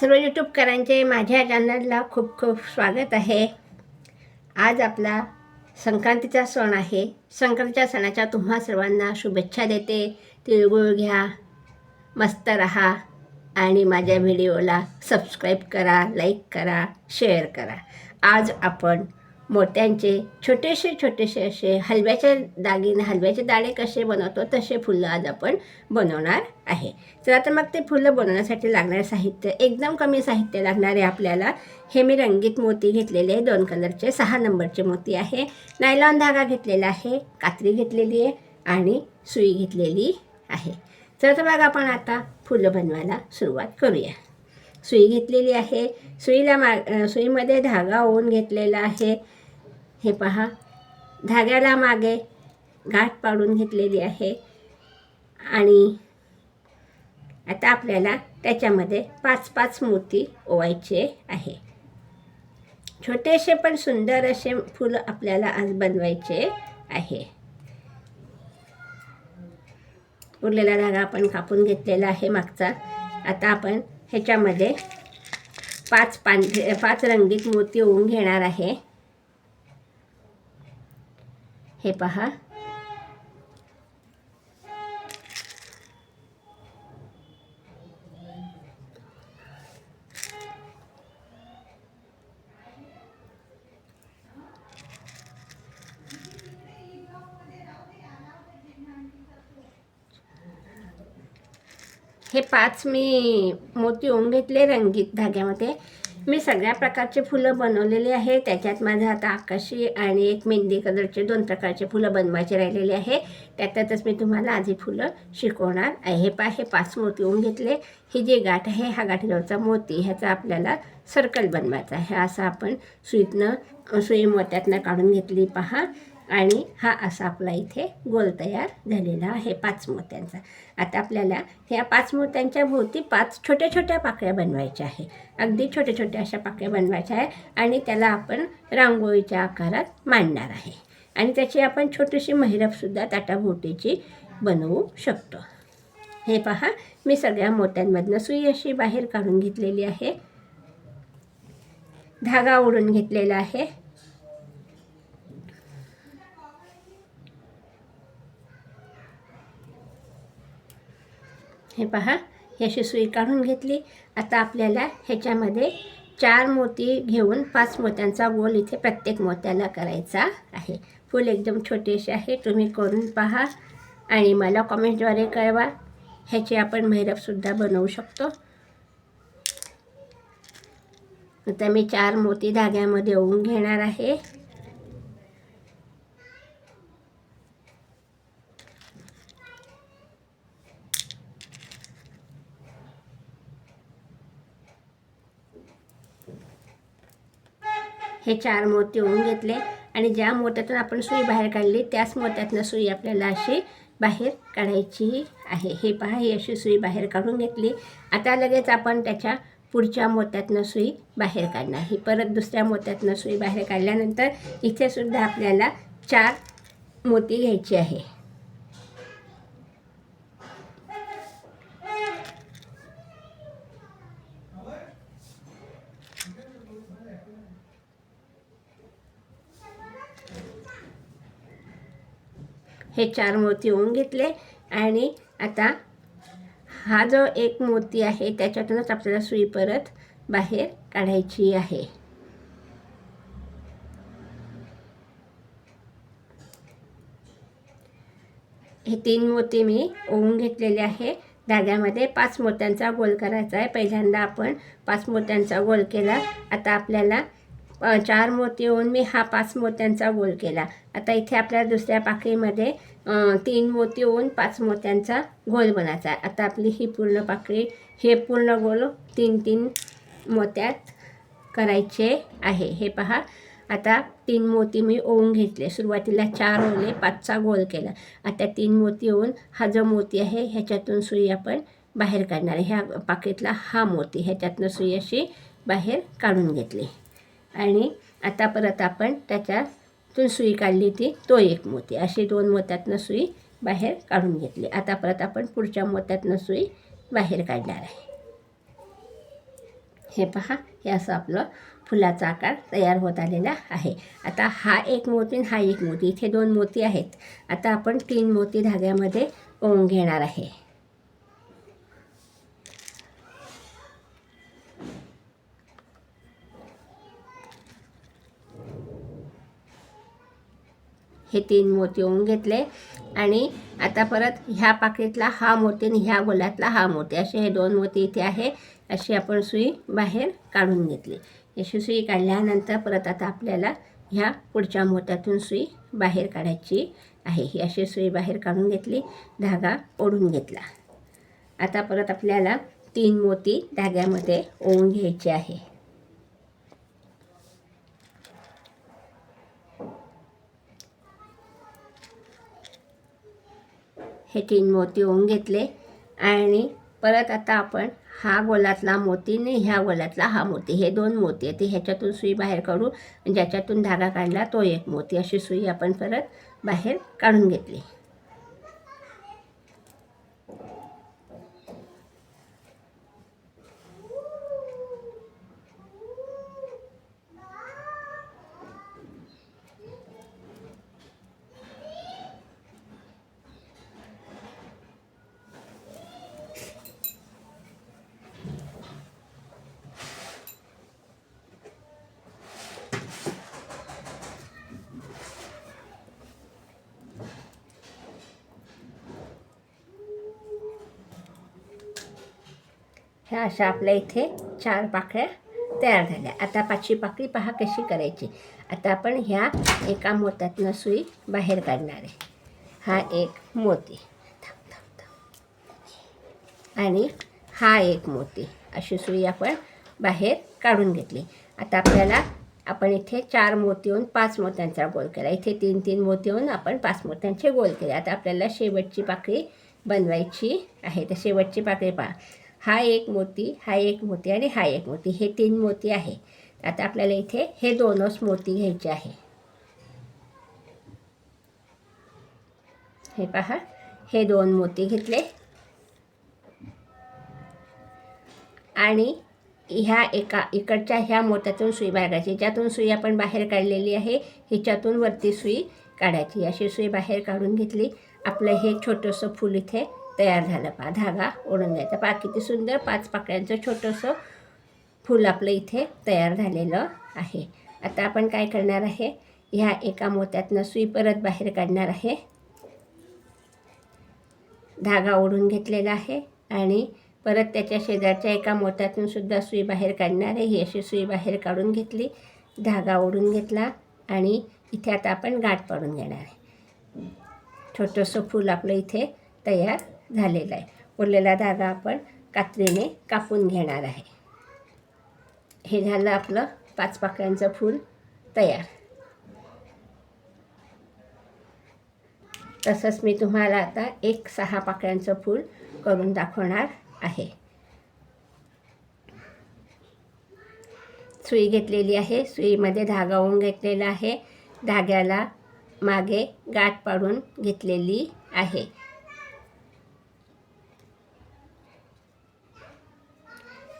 सर्व यूट्यूबकरांचे माझ्या चॅनलला खूप खूप स्वागत आहे. आज आपला संक्रांतीचा सण आहे. संक्रांतीच्या सणाच्या तुम्हा सर्वांना शुभेच्छा देते. तिळगुळ घ्या मस्त रहा आणि माझ्या व्हिडिओला सबस्क्राईब करा लाईक करा शेअर करा. आज आपण मोत्यांचे छोटेसे छोटेसे असे हलव्याचे दागिने हलव्याचे दाणे कसे बनवतो तसे फुलं आज आपण बनवणार आहे. तर तर मग ते फुलं बनवण्यासाठी लागणारे साहित्य एकदम कमी साहित्य लागणारे आपल्याला हे मी रंगीत मोती घेतलेले आहे. दोन कलरचे सहा नंबरचे मोती आहे. नायलॉन धागा घेतलेला आहे कात्री घेतलेली आहे आणि सुई घेतलेली आहे. तर तर मग आपण आता फुलं बनवायला सुरुवात करूया. सुई घेतलेली आहे. सुईला मा सुईमध्ये धागा ओवून घेतलेला आहे. हे पहा धाग्याला मागे गाठ पाडून घेतलेली आहे आणि आता आपल्याला त्याच्यामध्ये पाच पाच मोती ओवायचे आहे. छोटेसे पण सुंदर असे फुलं आपल्याला आज बनवायचे आहे. उरलेला धागा आपण कापून घेतलेला आहे मागचा. आता आपण ह्याच्यामध्ये पाच पांढरे पाच रंगीत मोती ओवून घेणार आहे. हे पहा. हे पाच मी मोती ओम घेतले रंगीत धाग्यामध्ये. मी सगळ्या प्रकारचे फुलं बनवलेले आहे. त्याच्यात माझं आता आकाशी आणि एक मेहंदी कलरचे दोन प्रकारचे फुलं बनवायचे राहिलेले आहे. त्याच्यातच मी तुम्हाला आधी फुलं शिकवणार आहे. पा हे पाच मोती येऊन घेतले. ही जी गाठ आहे हा गाठीजवळचा मोती ह्याचा आपल्याला सर्कल बनवायचा आहे. असं आपण सुईतनं सुई मोत्यातनं काढून घेतली. पहा आणि हा असा आपला इथे गोल तयार झालेला आहे पाच मोत्यांचा. आता आपल्याला ह्या पाच मोत्यांच्या भोवती पाच छोट्या छोट्या पाकळ्या बनवायच्या आहे. अगदी छोट्या छोट्या अशा पाकळ्या बनवायच्या आहे आणि त्याला आपण रांगोळीच्या आकारात मांडणार आहे. आणि त्याची आपण छोटीशी महिरपसुद्धा ताटाभोवतीची बनवू शकतो. हे पहा मी सगळ्या मोत्यांमधनं सुई अशी बाहेर काढून घेतलेली आहे. धागा ओढून घेतलेला आहे. हे पहा ही अशी सुई काढून घेतली. आता आपल्याला ह्याच्यामध्ये चार मोती घेऊन पाच मोत्यांचा गोल इथे प्रत्येक मोत्याला करायचा आहे. फूल एकदम छोटेसे आहे तुम्ही करून पहा आणि मला कॉमेंटद्वारे कळवा. ह्याची आपण मैरपसुद्धा बनवू शकतो. आता मी चार मोती धाग्यामध्ये ओवून घेणार आहे. हे चार मोती होऊन घेतले आणि ज्या मोत्यातून आपण सुई बाहेर काढली त्याच मोत्यातनं सुई आपल्याला अशी बाहेर काढायची आहे. हे पहा ही अशी सुई बाहेर काढून घेतली. आता लगेच आपण त्याच्या पुढच्या मोत्यातनं सुई बाहेर काढणार. ही परत दुसऱ्या मोत्यातनं सुई बाहेर काढल्यानंतर इथेसुद्धा आपल्याला चार मोती घ्यायची आहे. हे चार मोती होऊन घेतले. आणि आता हा जो एक मोती आहे त्याच्यातूनच आपल्याला सुई परत बाहेर काढायची आहे. हे तीन मोती मी ओवून घेतलेले आहे. धाग्यामध्ये पाच मोत्यांचा गोल करायचा आहे. पहिल्यांदा आपण पाच मोत्यांचा गोल केला. आता आपल्याला चार मोती होऊन मी हा पाच मोत्यांचा गोल केला. आता इथे आपल्या दुसऱ्या पाकळीमध्ये तीन मोती होऊन पाच मोत्यांचा गोल बनायचा आहे. आता आपली ही पूर्ण पाकळी हे पूर्ण गोल तीन तीन मोत्यात करायचे आहे. हे पहा. आता तीन मोती मी ओवून घेतले. सुरुवातीला चार ओले पाचचा गोल केला. आता तीन मोती ओवून हा जो मोती आहे ह्याच्यातून सुई आपण बाहेर काढणार आहे. ह्या पाकिटला हा मोती ह्याच्यातनं सुई अशी बाहेर काढून घेतली. आणि आता परत आपण त्याच्यातून सुई काढली ती तो एक मोती. अशी दोन मोत्यातनं सुई बाहेर काढून घेतली. आता परत आपण पुढच्या मोत्यातनं सुई बाहेर काढणार आहे. हे पहा हे असं आपलं फुलाचा आकार तयार होत आलेला आहे. आता हा एक मोती आणि हा एक मोती. इथे दोन मोती आहेत. आता आपण तीन मोती धाग्यामध्ये ओवून घेणार आहे. हे तीन मोती होऊन घेतले. आणि आता परत ह्या पाकळीतला हा मोती आणि ह्या गोलातला हा मोती. असे हे दोन मोती इथे आहे. अशी आपण सुई बाहेर काढून घेतली. अशी सुई काढल्यानंतर परत आता आपल्याला ह्या पुढच्या मोत्यातून सुई बाहेर काढायची आहे. ही अशी सुई बाहेर काढून घेतली. धागा ओढून घेतला. आता परत आपल्याला तीन मोती धाग्यामध्ये ओवून घ्यायचे आहे. हे तीन मोती होऊन घेतले. आणि परत आता आपण हा गोलातला मोती आणि ह्या गोलातला हा मोती. हे दोन मोती आहेत. ह्याच्यातून सुई बाहेर काढू ज्याच्यातून धागा काढला तो एक मोती. अशी सुई आपण परत बाहेर काढून घेतली. ह्या अशा आपल्या इथे चार पाकळ्या तयार झाल्या. आता पाचवी पाकळी पहा कशी करायची. आता आपण ह्या एका मोत्यातनं सुई बाहेर काढणार आहे. हा एक मोती. थांब, थांब, थांब. आणि हा एक मोती. अशी सुई आपण बाहेर काढून घेतली. आता आपल्याला आपण इथे चार मोती होऊन पाच मोत्यांचा गोल केला. इथे तीन तीन मोती होऊन आपण पाच मोत्यांचे गोल केले. आता आपल्याला शेवटची पाकळी बनवायची आहे. तर शेवटची पाकळी पहा. हा एक मोती हा एक मोती आणि हा एक मोती. हे तीन मोती आहे. आता आपल्याला इथे हे दोनच मोती घ्यायचे आहे. हे पहा हे दोन मोती घेतले. आणि ह्या एका इकडच्या ह्या मोत्यातून सुई बाहेर ज्यातून सुई आपण बाहेर काढलेली आहे हिच्यातून वरती सुई काढायची. अशी सुई बाहेर काढून घेतली. आपलं हे छोटंसं फूल इथे तयार झालं. पहा धागा ओढून घ्यायचा. पा किती सुंदर पाच पाकळ्यांचं छोटंसं फूल आपलं इथे तयार झालेलं आहे. आता आपण काय करणार आहे? ह्या एका मोत्यातनं सुई परत बाहेर काढणार आहे. धागा ओढून घेतलेला आहे आणि परत त्याच्या शेजारच्या एका मोत्यातून सुद्धा सुई बाहेर काढणार आहे. ही अशी सुई बाहेर काढून घेतली धागा ओढून घेतला आणि इथे आता आपण गाठ पाडून घेणार आहे. छोटंसं फूल आपलं इथे तयार झालेला आहे. उरलेला धागा आपण कात्रीने कापून घेणार आहे. हे झालं आपलं पाच पाकळ्यांचं फूल तयार. तसंच मी तुम्हाला आता एक सहा पाकळ्यांचं फूल करून दाखवणार आहे. सुई घेतलेली आहे. सुईमध्ये धागा होऊन घेतलेला आहे. धाग्याला मागे गाठ पाडून घेतलेली आहे.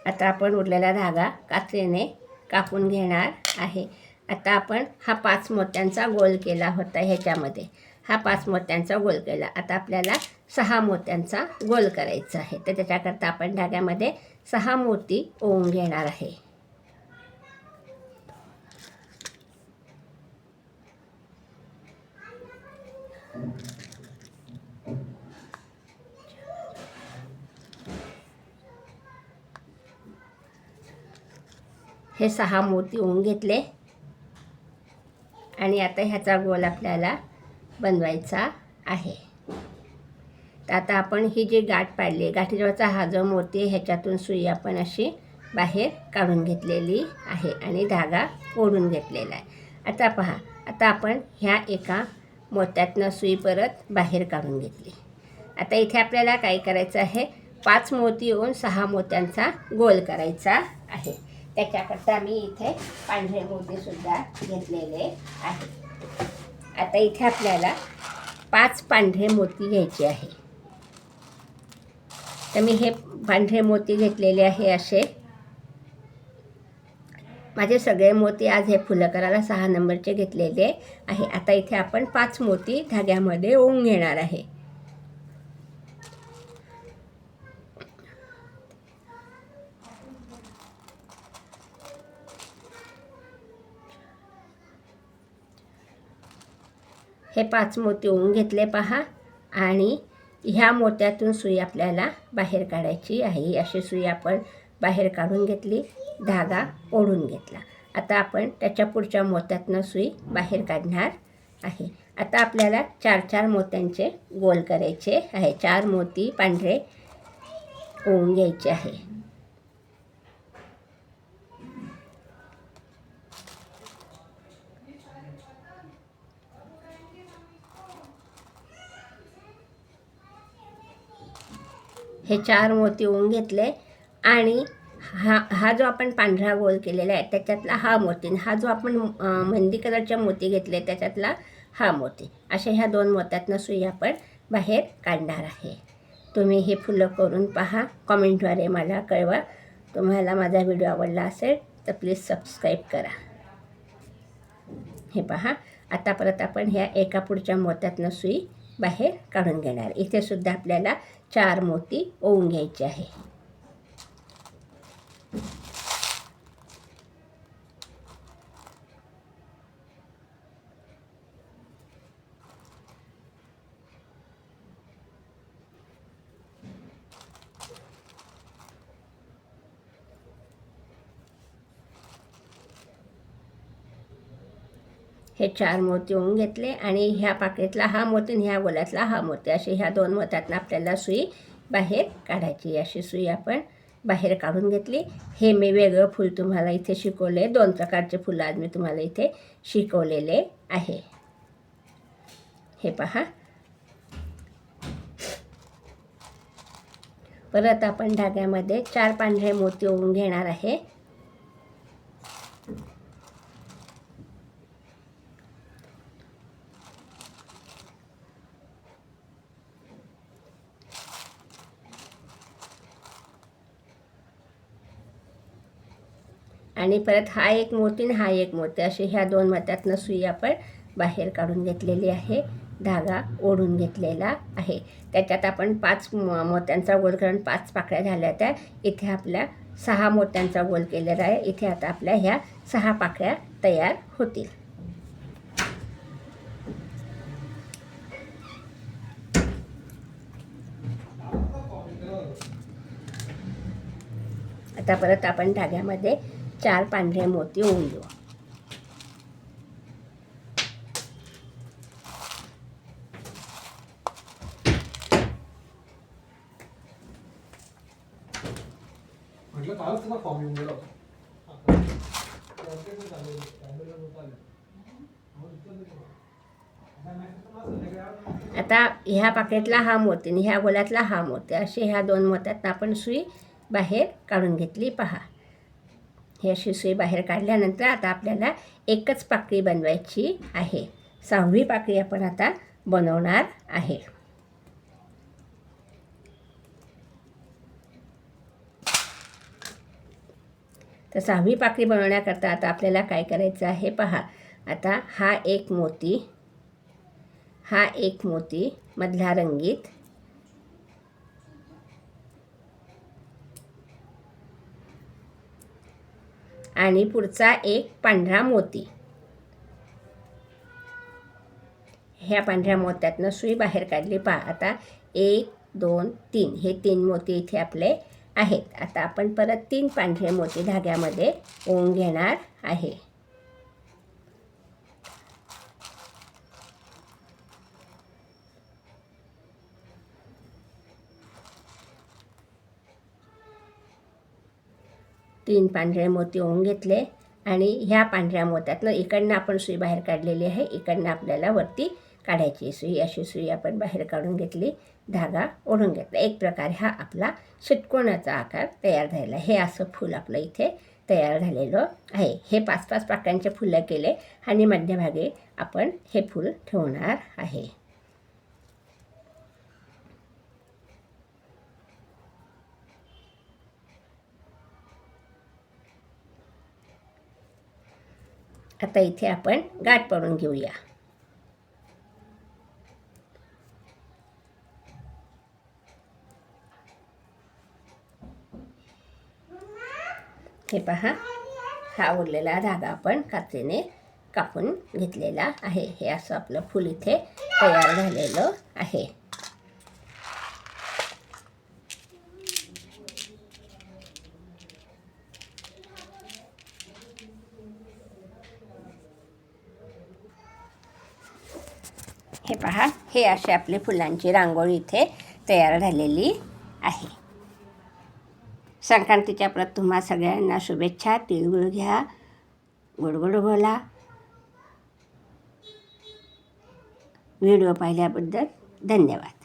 आता आपण उरलेला धागा कात्रीने कापून घेणार आहे. आता आपण हा पाच मोत्यांचा गोल केला होता ह्याच्यामध्ये. हा पाच मोत्यांचा गोल केला. आता आपल्याला सहा मोत्यांचा गोल करायचा आहे. तर त्याच्याकरता आपण धाग्यामध्ये सहा मोती ओवून घेणार आहे. हे सहा मोती होऊन घेतले. आणि आता ह्याचा गोल आपल्याला बनवायचा आहे. तर आता आपण ही जी गाठ पाडली गाठीजवळचा हा जो मोती आहे, ह्याच्यातून सुई आपण अशी बाहेर काढून घेतलेली आहे आणि धागा ओढून घेतलेला आहे. आता पहा आता आपण ह्या एका मोत्यातनं सुई परत बाहेर काढून घेतली. आता इथे आपल्याला काय करायचं आहे? पाच मोती येऊन सहा मोत्यांचा गोल करायचा आहे. त्याच्याकरता मी इथे पांढरे मोतीसुद्धा घेतलेले आहे आता इथे आपल्याला पाच पांढरे मोती घ्यायचे आहे. तर मी हे पांढरे मोती घेतलेले आहे असे. माझे सगळे मोती आज हे फुलं करायला सहा नंबरचे घेतलेले आहे. आता इथे आपण पाच मोती धाग्यामध्ये ओवून घेणार आहे. हे पाच मोती होऊन घेतले पहा आणि ह्या मोत्यातून सुई आपल्याला बाहेर काढायची आहे. अशी सुई आपण बाहेर काढून घेतली धागा ओढून घेतला. आता आपण त्याच्या पुढच्या मोत्यातनं सुई बाहेर काढणार आहे. आता आपल्याला चार चार मोत्यांचे गोल करायचे आहे. चार मोती पांढरे ओवून घ्यायचे आहे. हे चार मोती होऊन घेतले आणि हा हा जो आपण पांढरा गोल केलेला आहे त्याच्यातला हा मोती आणि हा जो आपण मंदी कलरच्या मोती घेतले त्याच्यातला हा मोती. अशा ह्या दोन मोत्यातनं सुई आपण बाहेर काढणार आहे. तुम्ही हे फुलं करून पहा. कॉमेंटद्वारे मला कळवा. तुम्हाला माझा व्हिडिओ आवडला असेल तर प्लीज सबस्क्राईब करा. हे पहा. आता परत आपण ह्या एका पुढच्या मोत्यातनं सुई बाहेर काढून घेणार. इथे सुद्धा आपल्याला चार मोती ओवून घ्यायचे आहे. हे चार मोती होऊन घेतले आणि ह्या पाकळीतला हा मोती आणि ह्या गोल्यातला हा मोती. असे ह्या दोन मोत्यातनं आपल्याला सुई बाहेर काढायची. अशी सुई आपण बाहेर काढून घेतली. हे मी वेगळं फूल तुम्हाला इथे शिकवले. दोन प्रकारचे फुलं आज मी तुम्हाला इथे शिकवलेले आहे. हे पहा. परत आपण धाग्यामध्ये चार पांढरे मोती ओवून घेणार आहे. आणि परत हा एक मोती आणि हा एक मोती असे ह्या दोन मोत्यातनं सुई आपण बाहेर काढून घेतलेली आहे धागा ओढून घेतलेला आहे. त्याच्यात आपण पाच मोत्यांचा गोल करून पाच पाकळ्या झाल्या त्या. इथे आपल्या सहा मोत्यांचा गोल केलेला आहे. इथे आता आपल्या ह्या सहा पाकळ्या तयार होतील. आता परत आपण धाग्यामध्ये चार पांढरे मोती होऊन देऊ. आता ह्या पाकिटला हा मोती आणि ह्या गोल्यातला हा मोती. असे ह्या दोन मोत्यात आपण सुई बाहेर काढून घेतली. पहा. हे अशी सुई बाहेर काढल्यानंतर आता आपल्याला एकच पाकळी बनवायची आहे. सहावी पाकळी आपण आता बनवणार आहे. तर सहावी पाकळी बनवण्याकरता आता आपल्याला काय करायचं आहे पहा. आता हा एक मोती हा एक मोती मधला रंगीत आणि पुढचा एक पांढरा मोती. ह्या पांढऱ्या मोत्यातनं सुई बाहेर काढली. पहा आता एक दोन तीन. हे तीन मोती इथे आपले आहेत. आता आपण परत तीन पांढरे मोती धाग्यामध्ये ओवून घेणार आहे. तीन पांढरे मोती ओवून घेतले आणि ह्या पांढऱ्या मोत्यातनं इकडनं आपण सुई बाहेर काढलेली आहे. इकडनं आपल्याला वरती काढायची सुई. अशी सुई आपण बाहेर काढून घेतली धागा ओढून घेतला. एक प्रकारे हा आपला षटकोणाचा आकार तयार झालेला हे असं फूल आपलं इथे तयार झालेलं आहे. हे पाच पाच पाकळ्यांचे फुलं केले आणि मध्यभागी आपण हे फूल ठेवणार आहे. आता इथे आपण गाठ पडून घेऊया. हे पहा हा उरलेला धागा आपण कात्रीने कापून घेतलेला आहे. हे असं आपलं फूल इथे तयार झालेलं आहे. हे पहा हे असे आपले फुलांची रांगोळी इथे तयार झालेली आहे. संक्रांतीच्या परत तुम्हा सगळ्यांना शुभेच्छा तिळगुळ घ्या गोडगोड बोला. व्हिडिओ पाहिल्याबद्दल धन्यवाद.